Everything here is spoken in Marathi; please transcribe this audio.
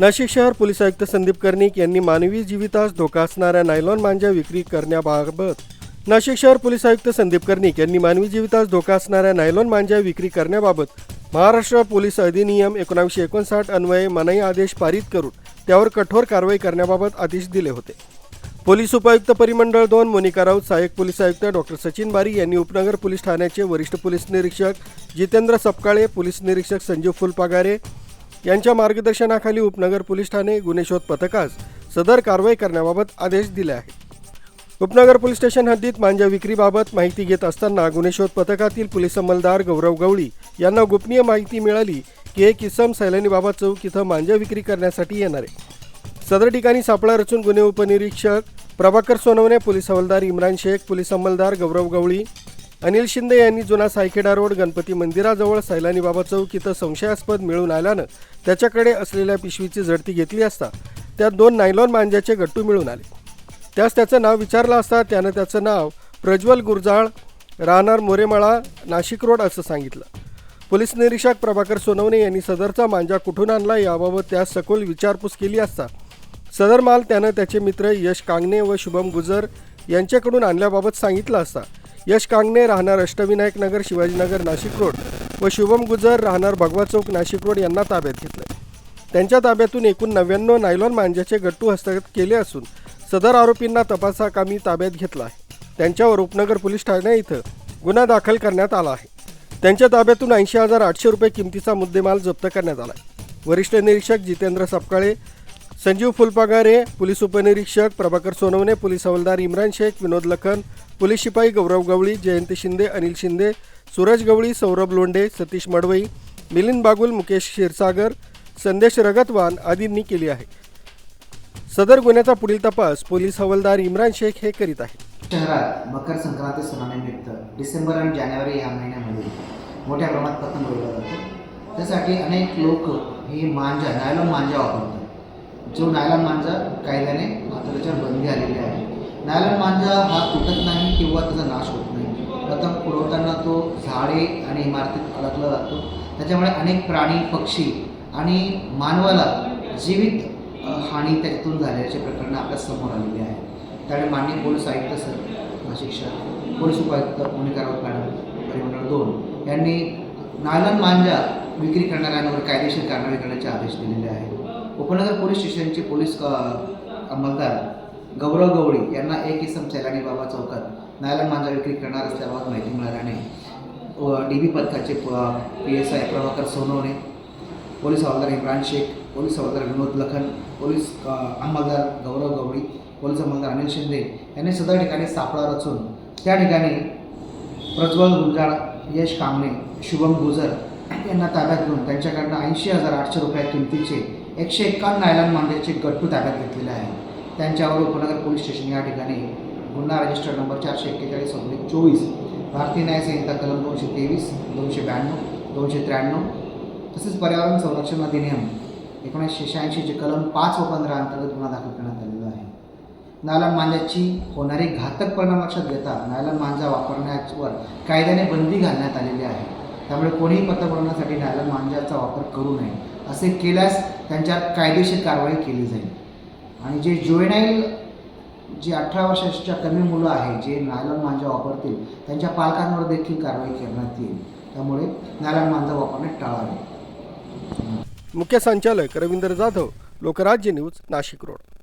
नाशिक शहर पोलीस आयुक्त संदीप कर्णिक यांनी मानवी जीवितास धोका असणाऱ्या नायलॉन मांजा विक्री करण्याबाबत नाशिक शहर पोलीस आयुक्त संदीप कर्णिक यांनी मानवी जीवितास धोका असणाऱ्या नायलॉन मांजा विक्री करण्याबाबत महाराष्ट्र पोलीस अधिनियम एकोणावीसशे एकोणसाठ अन्वये मनाई आदेश पारित करून त्यावर कठोर कारवाई करण्याबाबत आदेश दिले होते. पोलीस उपायुक्त परिमंडळ दोन मोनिका राऊत सहाय्यक पोलीस आयुक्त डॉक्टर सचिन बारी यांनी उपनगर पोलीस ठाण्याचे वरिष्ठ पोलीस निरीक्षक जितेंद्र सपकाळे पोलीस निरीक्षक संजीव फुलपागारे यांच्या मार्गदर्शनाखाली उपनगर पोलीस ठाणे गुन्हे शोध पथकास सदर कारवाई करण्याबाबत आदेश दिले आहेत. उपनगर पोलीस स्टेशन हद्दीत मांजा विक्रीबाबत माहिती घेत असताना गुन्हे शोध पथकातील पोलीस अंमलदार गौरव गवळी यांना गोपनीय माहिती मिळाली की एक इसम सैलानी बाबा चौक इथं मांजा विक्री करण्यासाठी येणार आहे. सदर ठिकाणी सापळा रचून गुन्हे उपनिरीक्षक प्रभाकर सोनवणे पोलीस हवालदार इम्रान शेख पोलीस अंमलदार गौरव गवळी अनिल शिंदे यांनी जुना सायखेडा रोड गणपती मंदिराजवळ सैलानी बाबा चौक इथं संशयास्पद मिळून आल्यानं त्याच्याकडे असलेल्या पिशवीची झडती घेतली असता त्यात दोन नायलॉन मांज्याचे गट्टू मिळून आले. त्यास त्याचं नाव विचारलं असता त्यानं त्याचं नाव प्रज्वल गुरजाळ राहणार मोरेमाळा नाशिक रोड असं सांगितलं. पोलीस निरीक्षक प्रभाकर सोनवणे यांनी सदरचा मांजा कुठून आणला याबाबत त्यास सखोल विचारपूस केली असता सदर माल त्यानं त्याचे मित्र यश कांगणे व शुभम गुजर यांच्याकडून आणल्याबाबत सांगितलं असता यश कांगणे राहणार अष्टविनायक नगर शिवाजीनगर नाशिक रोड व शुभम गुजर राहणार भगवा चौक नाशिक रोड यांना ताब्यात घेतलं त्यांच्या ताब्यातून एकूण नव्याण्णव नायलॉन मांज्याचे गट्टू हस्तगत केले असून सदर आरोपींना तपासाकामी ताब्यात घेतला आहे. त्यांच्यावर उपनगर पोलीस ठाणे इथं गुन्हा दाखल करण्यात आला आहे. त्यांच्या ताब्यातून ऐंशी हजार आठशे रुपये किमतीचा मुद्देमाल जप्त करण्यात आला आहे वरिष्ठ निरीक्षक जितेंद्र सपकाळे संजीव फुलपागारे पोलीस उपनिरीक्षक प्रभाकर सोनवणे पोलीस हवालदार इम्रान शेख विनोद लखन पोलीस शिपाई गौरव गवळी जयंत शिंदे अनिल शिंदे सूरज गवळी सौरभ लोंढे सतीश मडवई मिलिंद बागुल मुकेश क्षीरसागर संदेश रगतवान आदींनी केली आहे. सदर गुन्ह्याचा पुढील तपास पोलीस हवालदार इम्रान शेख हे करीत आहेत. शहरात मकर संक्रांती सणानिमित्त डिसेंबर आणि जानेवारी या महिन्यामध्ये मोठ्या प्रमाणात पतंग उडवला जातो त्यासाठी अनेक लोक ही मांजा नायलॉन मांजा वापरतात. जो नायलॉन मांजा कायद्याने आता त्याच्यावर बंदी आलेली आहे. नायलॉन मांजा हा तुटत नाही किंवा त्याचा नाश होत नाही. प्रथम पुरवताना तो झाडे आणि इमारतीत अडकला जातो. त्याच्यामुळे अनेक प्राणी पक्षी आणि मानवाला जीवित हानी त्याच्यातून झाल्याचे प्रकरणं आपल्यासमोर आलेली आहे. त्यामुळे माननीय पोलीस आयुक्त सर नाशिक शहर पोलीस उपायुक्त मोनिका राऊत मॅडम परिमंडळ दोन यांनी नायलॉन मांजा विक्री करणाऱ्यांवर कायदेशीर कारवाई करण्याचे आदेश दिलेले आहेत. उपनगर पोलीस स्टेशनचे पोलीस अंमलदार गौरव गवळी यांना एक इसम सैलानी बाबा चौकात नायलन मांजा विक्री करणार असल्याबाबत माहिती मिळाल्याने डी बी पथकाचे P S I Prabhakar Sonawane police हवालदार इम्रान शेख पोलीस हवालदार विनोद लखन पोलीस अंमलदार गौरव गवळी पोलीस अंमलदार अनिल शिंदे यांनी सदर ठिकाणी सापळा रचून त्या ठिकाणी प्रज्वल गुंजाळ यश कामणे शुभम गुजर यांना ताब्यात घेऊन त्यांच्याकडनं ऐंशी हजार आठशे रुपया किमतीचे एकशे एक्कावन्न नायलॉन मांजाचे गट्टू ताब्यात घेतलेले आहे. त्यांच्यावर उपनगर पोलीस स्टेशन या ठिकाणी गुन्हा रजिस्टर नंबर चारशे एक्केचाळीस ऑब्लिक चोवीस भारतीय न्याय संहिता कलम दोनशे तेवीस दोनशे ब्याण्णव दोनशे त्र्याण्णव तसेच पर्यावरण संरक्षण अधिनियम एकोणीसशे शहाऐंशीचे कलम पाच व पंधरा अंतर्गत गुन्हा दाखल करण्यात आलेला आहे. नायलॉन मांजाची होणारी घातक परिणाम लक्षात घेता नायलॉन मांजा वापरण्यावर कायद्याने बंदी घालण्यात आलेली आहे. त्यामुळे कोणीही पतंग उडवण्यासाठी मांजाचा वापर करू नये. असे केल्यास त्यांच्यावर कायदेशीर कारवाई केली जाईल. आणि जे जुएनाईल जे अठरा वर्षाच्या कमी मुलं आहे जे नायलॉन मांजा वापरतील त्यांच्या पालकांवर देखील कारवाई करण्यात येईल. त्यामुळे नायलॉन मांजा वापरणे टाळावे. मुख्य संचालक रवींद्र जाधव लोकराज्य न्यूज नाशिक रोड.